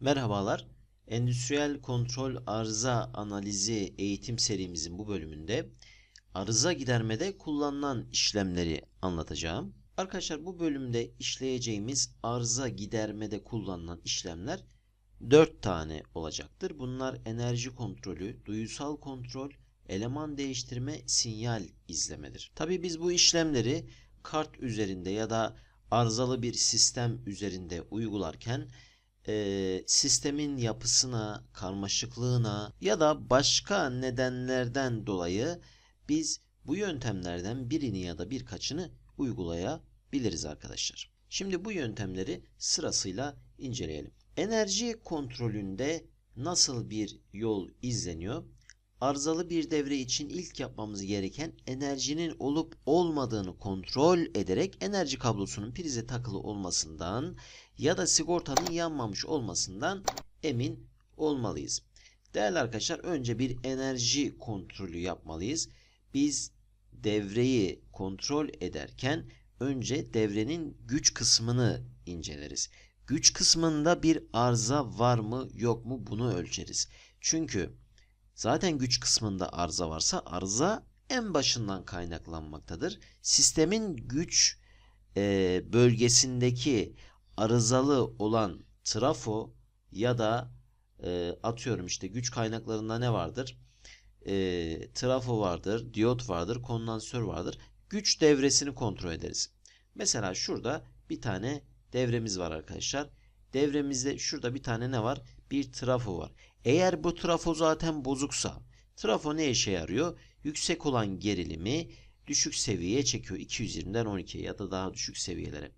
Merhabalar. Endüstriyel kontrol arıza analizi eğitim serimizin bu bölümünde arıza gidermede kullanılan işlemleri anlatacağım. Arkadaşlar bu bölümde işleyeceğimiz arıza gidermede kullanılan işlemler 4 tane olacaktır. Bunlar enerji kontrolü, duyusal kontrol, eleman değiştirme, sinyal izlemedir. Tabii biz bu işlemleri kart üzerinde ya da arızalı bir sistem üzerinde uygularken e, sistemin yapısına, karmaşıklığına ya da başka nedenlerden dolayı biz bu yöntemlerden birini ya da birkaçını uygulayabiliriz arkadaşlar. Şimdi bu yöntemleri sırasıyla inceleyelim. Enerji kontrolünde nasıl bir yol izleniyor? Arızalı bir devre için ilk yapmamız gereken enerjinin olup olmadığını kontrol ederek enerji kablosunun prize takılı olmasından ya da sigortanın yanmamış olmasından emin olmalıyız. Değerli arkadaşlar önce bir enerji kontrolü yapmalıyız. Biz devreyi kontrol ederken önce devrenin güç kısmını inceleriz. Güç kısmında bir arıza var mı yok mu bunu ölçeriz. Çünkü zaten güç kısmında arıza varsa arıza en başından kaynaklanmaktadır. Sistemin güç e, bölgesindeki arızalı olan trafo ya da e, atıyorum işte güç kaynaklarında ne vardır? E, trafo vardır, diyot vardır, kondansör vardır. Güç devresini kontrol ederiz. Mesela şurada bir tane devremiz var arkadaşlar. Devremizde şurada bir tane ne var? Bir trafo var. Eğer bu trafo zaten bozuksa, trafo ne işe yarıyor? Yüksek olan gerilimi düşük seviyeye çekiyor. 220'den 12'ye ya da daha düşük seviyelere.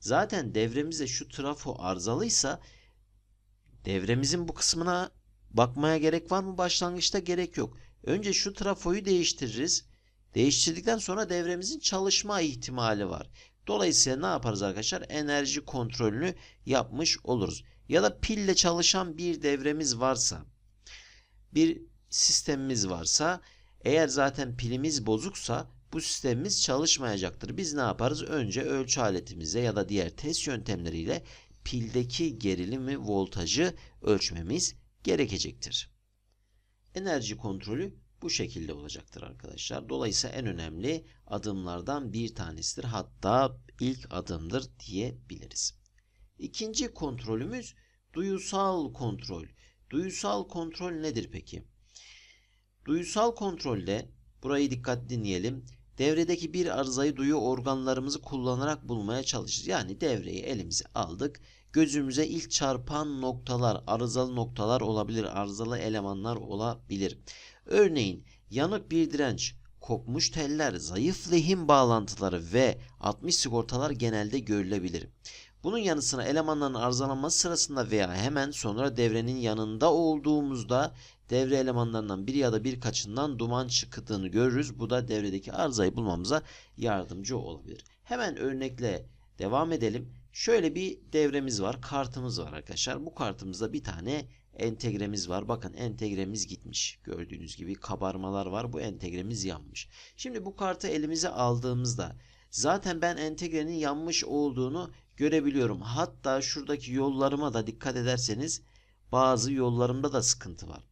Zaten devremizde şu trafo arızalıysa devremizin bu kısmına bakmaya gerek var mı? Başlangıçta gerek yok. Önce şu trafoyu değiştiririz. Değiştirdikten sonra devremizin çalışma ihtimali var. Dolayısıyla ne yaparız arkadaşlar? Enerji kontrolünü yapmış oluruz. Ya da pille çalışan bir devremiz varsa, bir sistemimiz varsa, eğer zaten pilimiz bozuksa bu sistemimiz çalışmayacaktır. Biz ne yaparız? Önce ölçü aletimize ya da diğer test yöntemleriyle pildeki gerilimi, voltajı ölçmemiz gerekecektir. Enerji kontrolü bu şekilde olacaktır arkadaşlar. Dolayısıyla en önemli adımlardan bir tanesidir. Hatta ilk adımdır diyebiliriz. İkinci kontrolümüz duyusal kontrol. Duyusal kontrol nedir peki? Duyusal kontrolde burayı dikkat dinleyelim. Devredeki bir arızayı duyu organlarımızı kullanarak bulmaya çalışırız. Yani devreyi elimize aldık. Gözümüze ilk çarpan noktalar, arızalı noktalar olabilir, arızalı elemanlar olabilir. Örneğin yanık bir direnç, kopmuş teller, zayıf lehim bağlantıları ve 60 sigortalar genelde görülebilir. Bunun yanı sıra elemanların arızalanması sırasında veya hemen sonra devrenin yanında olduğumuzda devre elemanlarından biri ya da birkaçından duman çıktığını görürüz. Bu da devredeki arızayı bulmamıza yardımcı olabilir. Hemen örnekle devam edelim. Şöyle bir devremiz var, kartımız var arkadaşlar. Bu kartımızda bir tane entegremiz var. Bakın entegremiz gitmiş. Gördüğünüz gibi kabarmalar var. Bu entegremiz yanmış. Şimdi bu kartı elimize aldığımızda zaten ben entegrenin yanmış olduğunu görebiliyorum. Hatta şuradaki yollarıma da dikkat ederseniz bazı yollarımda da sıkıntı var.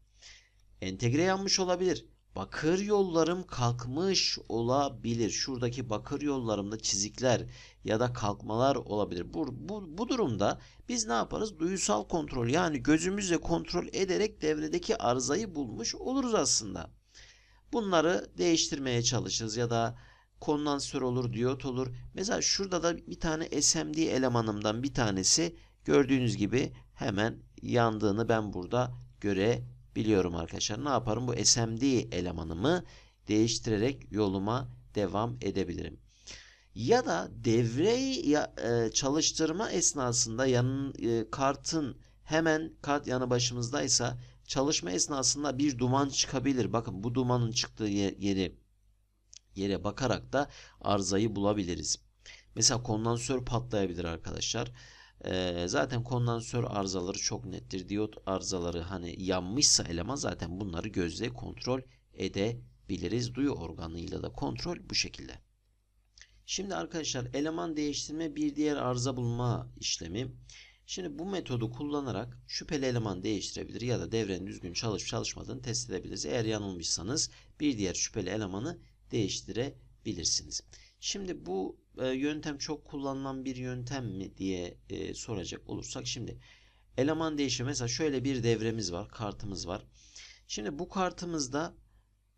Entegre yanmış olabilir. Bakır yollarım kalkmış olabilir. Şuradaki bakır yollarımda çizikler ya da kalkmalar olabilir. Bu, bu, bu durumda biz ne yaparız? Duyusal kontrol yani gözümüzle kontrol ederek devredeki arızayı bulmuş oluruz aslında. Bunları değiştirmeye çalışırız ya da kondansör olur, diyot olur. Mesela şurada da bir tane SMD elemanımdan bir tanesi gördüğünüz gibi hemen yandığını ben burada görebiliyorum arkadaşlar. Ne yaparım? Bu SMD elemanımı değiştirerek yoluma devam edebilirim. Ya da devreyi e, çalıştırma esnasında yanın e, kartın hemen kart yanı başımızdaysa çalışma esnasında bir duman çıkabilir. Bakın bu dumanın çıktığı yeri yere bakarak da arızayı bulabiliriz. Mesela kondansör patlayabilir arkadaşlar. Ee, zaten kondansör arızaları çok nettir. Diyot arızaları hani yanmışsa eleman zaten bunları gözle kontrol edebiliriz. Duyu organıyla da kontrol bu şekilde. Şimdi arkadaşlar eleman değiştirme bir diğer arıza bulma işlemi. Şimdi bu metodu kullanarak şüpheli eleman değiştirebilir ya da devrenin düzgün çalışıp çalışmadığını test edebiliriz. Eğer yanılmışsanız bir diğer şüpheli elemanı değiştirebilirsiniz. Şimdi bu e, yöntem çok kullanılan bir yöntem mi diye e, soracak olursak şimdi eleman değişimi mesela şöyle bir devremiz var, kartımız var. Şimdi bu kartımızda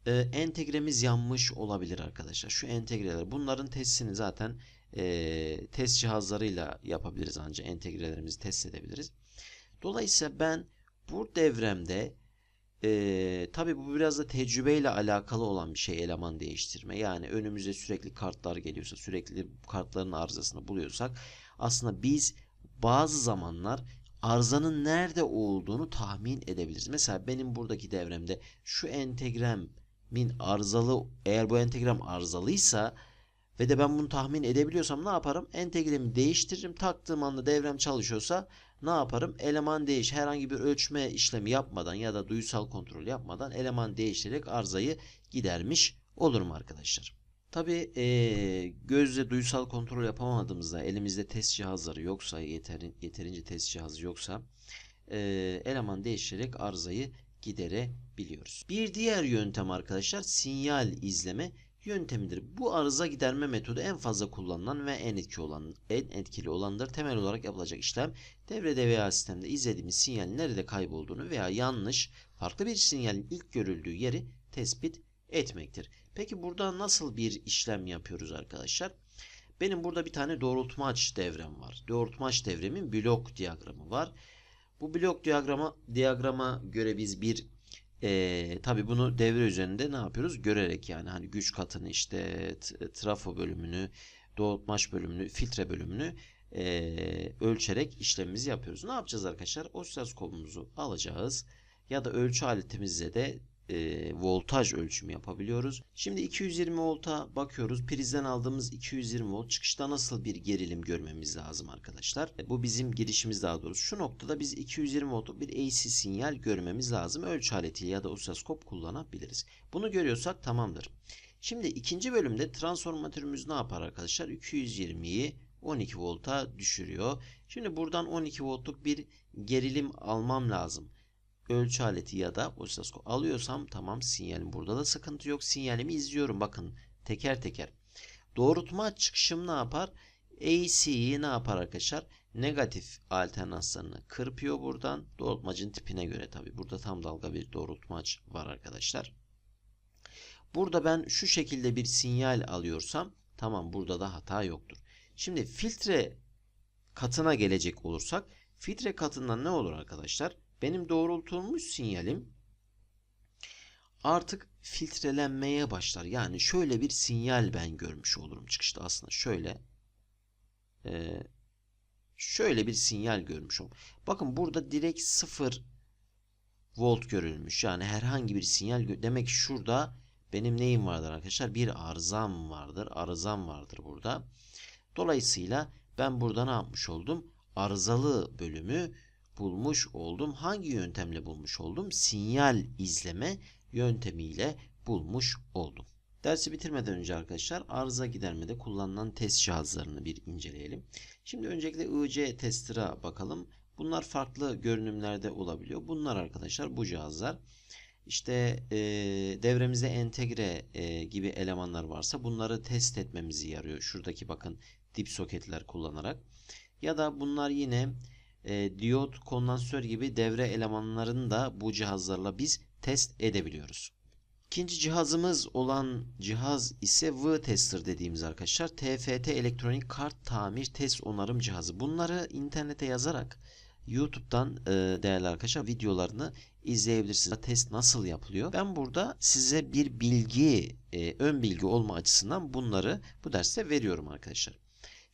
e, entegremiz yanmış olabilir arkadaşlar. Şu entegreler bunların testini zaten e, test cihazlarıyla yapabiliriz ancak entegrelerimizi test edebiliriz. Dolayısıyla ben bu devremde e, tabii bu biraz da tecrübeyle alakalı olan bir şey eleman değiştirme. Yani önümüze sürekli kartlar geliyorsa sürekli kartların arızasını buluyorsak aslında biz bazı zamanlar arızanın nerede olduğunu tahmin edebiliriz. Mesela benim buradaki devremde şu entegremin arızalı eğer bu entegrem arızalıysa ve de ben bunu tahmin edebiliyorsam ne yaparım? Entegremi değiştiririm. Taktığım anda devrem çalışıyorsa ne yaparım? Eleman değiş herhangi bir ölçme işlemi yapmadan ya da duysal kontrol yapmadan eleman değiştirerek arızayı gidermiş olurum arkadaşlar. Tabi e, gözle duysal kontrol yapamadığımızda elimizde test cihazları yoksa yeterin, yeterince test cihazı yoksa e, eleman değiştirerek arızayı giderebiliyoruz. Bir diğer yöntem arkadaşlar sinyal izleme yöntemidir. Bu arıza giderme metodu en fazla kullanılan ve en etkili olan en etkili olandır. Temel olarak yapılacak işlem devrede veya sistemde izlediğimiz sinyalin nerede kaybolduğunu veya yanlış farklı bir sinyalin ilk görüldüğü yeri tespit etmektir. Peki burada nasıl bir işlem yapıyoruz arkadaşlar? Benim burada bir tane doğrultmaç devrem var. Doğrultmaç devremin blok diyagramı var. Bu blok diyagrama, diyagrama göre biz bir e, tabii bunu devre üzerinde ne yapıyoruz? Görerek yani hani güç katını işte trafo bölümünü, doğrultmaç bölümünü, filtre bölümünü e, ölçerek işlemimizi yapıyoruz. Ne yapacağız arkadaşlar? Osiloskopumuzu alacağız ya da ölçü aletimizle de e, voltaj ölçümü yapabiliyoruz. Şimdi 220 volta bakıyoruz. Prizden aldığımız 220 volt çıkışta nasıl bir gerilim görmemiz lazım arkadaşlar. E, bu bizim girişimiz daha doğrusu. Şu noktada biz 220 voltluk bir AC sinyal görmemiz lazım. Ölçü aletiyle ya da osiloskop kullanabiliriz. Bunu görüyorsak tamamdır. Şimdi ikinci bölümde transformatörümüz ne yapar arkadaşlar? 220'yi 12 volta düşürüyor. Şimdi buradan 12 voltluk bir gerilim almam lazım ölçü aleti ya da osiloskop alıyorsam tamam sinyalim burada da sıkıntı yok. Sinyalimi izliyorum bakın teker teker. Doğrultma çıkışım ne yapar? AC'yi ne yapar arkadaşlar? Negatif alternanslarını kırpıyor buradan. Doğrultmacın tipine göre tabi. Burada tam dalga bir doğrultmaç var arkadaşlar. Burada ben şu şekilde bir sinyal alıyorsam tamam burada da hata yoktur. Şimdi filtre katına gelecek olursak filtre katından ne olur arkadaşlar? Benim doğrultulmuş sinyalim artık filtrelenmeye başlar. Yani şöyle bir sinyal ben görmüş olurum çıkışta aslında şöyle e, şöyle bir sinyal görmüş olurum. Bakın burada direkt 0 volt görülmüş. Yani herhangi bir sinyal demek şurada benim neyim vardır arkadaşlar? Bir arızam vardır. Arızam vardır burada. Dolayısıyla ben burada ne yapmış oldum? Arızalı bölümü bulmuş oldum. Hangi yöntemle bulmuş oldum? Sinyal izleme yöntemiyle bulmuş oldum. Dersi bitirmeden önce arkadaşlar arıza gidermede kullanılan test cihazlarını bir inceleyelim. Şimdi öncelikle IC tester'a bakalım. Bunlar farklı görünümlerde olabiliyor. Bunlar arkadaşlar bu cihazlar. İşte e, devremizde entegre e, gibi elemanlar varsa bunları test etmemizi yarıyor. Şuradaki bakın dip soketler kullanarak. Ya da bunlar yine e, diyot, kondansatör gibi devre elemanlarını da bu cihazlarla biz test edebiliyoruz. İkinci cihazımız olan cihaz ise V-Tester dediğimiz arkadaşlar. TFT elektronik kart tamir test onarım cihazı. Bunları internete yazarak YouTube'dan e, değerli arkadaşlar videolarını izleyebilirsiniz. Test nasıl yapılıyor? Ben burada size bir bilgi, e, ön bilgi olma açısından bunları bu derste veriyorum arkadaşlar.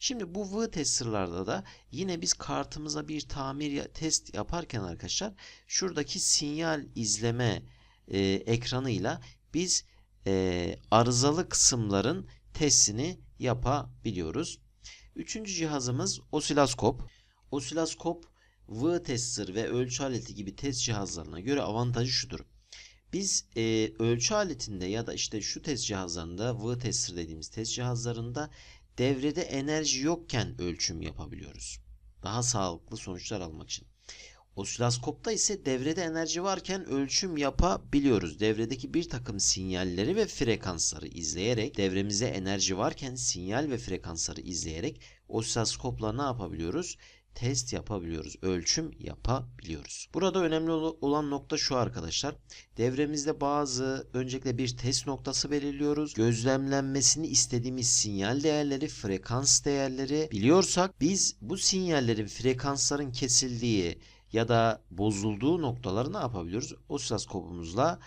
Şimdi bu V testerlarda da yine biz kartımıza bir tamir test yaparken arkadaşlar şuradaki sinyal izleme e, ekranıyla biz e, arızalı kısımların testini yapabiliyoruz. Üçüncü cihazımız osiloskop. Osiloskop V tester ve ölçü aleti gibi test cihazlarına göre avantajı şudur. Biz e, ölçü aletinde ya da işte şu test cihazlarında V tester dediğimiz test cihazlarında devrede enerji yokken ölçüm yapabiliyoruz. Daha sağlıklı sonuçlar almak için. Osiloskopta ise devrede enerji varken ölçüm yapabiliyoruz. Devredeki bir takım sinyalleri ve frekansları izleyerek, devremizde enerji varken sinyal ve frekansları izleyerek osiloskopla ne yapabiliyoruz? Test yapabiliyoruz, ölçüm yapabiliyoruz. Burada önemli olan nokta şu arkadaşlar. Devremizde bazı öncelikle bir test noktası belirliyoruz. Gözlemlenmesini istediğimiz sinyal değerleri, frekans değerleri biliyorsak biz bu sinyallerin, frekansların kesildiği ya da bozulduğu noktaları ne yapabiliyoruz? Osiloskopumuzla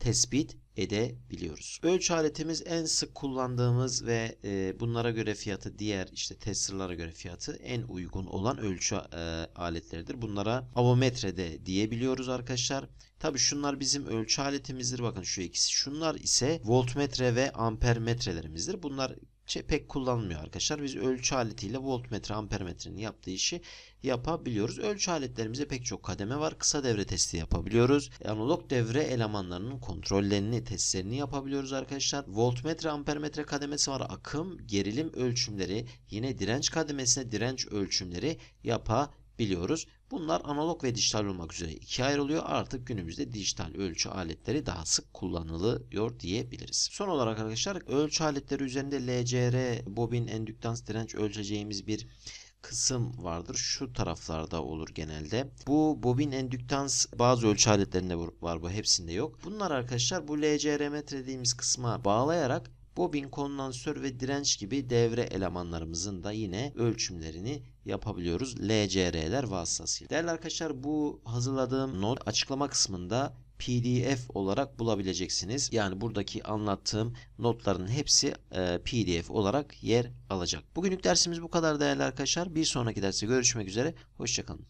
tespit edebiliyoruz. Ölçü aletimiz en sık kullandığımız ve e, bunlara göre fiyatı diğer işte testerlara göre fiyatı en uygun olan ölçü e, aletleridir. Bunlara avometre de diyebiliyoruz arkadaşlar. Tabi şunlar bizim ölçü aletimizdir. Bakın şu ikisi. Şunlar ise voltmetre ve ampermetrelerimizdir. Bunlar pek kullanılmıyor arkadaşlar. Biz ölçü aletiyle voltmetre, ampermetrenin yaptığı işi yapabiliyoruz. Ölçü aletlerimizde pek çok kademe var. Kısa devre testi yapabiliyoruz. Analog devre elemanlarının kontrollerini, testlerini yapabiliyoruz arkadaşlar. Voltmetre, ampermetre kademesi var. Akım, gerilim ölçümleri, yine direnç kademesine direnç ölçümleri yapabiliyoruz. Bunlar analog ve dijital olmak üzere ikiye ayrılıyor. Artık günümüzde dijital ölçü aletleri daha sık kullanılıyor diyebiliriz. Son olarak arkadaşlar ölçü aletleri üzerinde LCR, bobin, endüktans, direnç ölçeceğimiz bir kısım vardır. Şu taraflarda olur genelde. Bu bobin endüktans bazı ölçü aletlerinde var bu hepsinde yok. Bunlar arkadaşlar bu LCR metre dediğimiz kısma bağlayarak bobin, kondansatör ve direnç gibi devre elemanlarımızın da yine ölçümlerini yapabiliyoruz LCR'ler vasıtasıyla. Değerli arkadaşlar bu hazırladığım not açıklama kısmında PDF olarak bulabileceksiniz. Yani buradaki anlattığım notların hepsi e, PDF olarak yer alacak. Bugünlük dersimiz bu kadar değerli arkadaşlar. Bir sonraki derste görüşmek üzere. Hoşçakalın.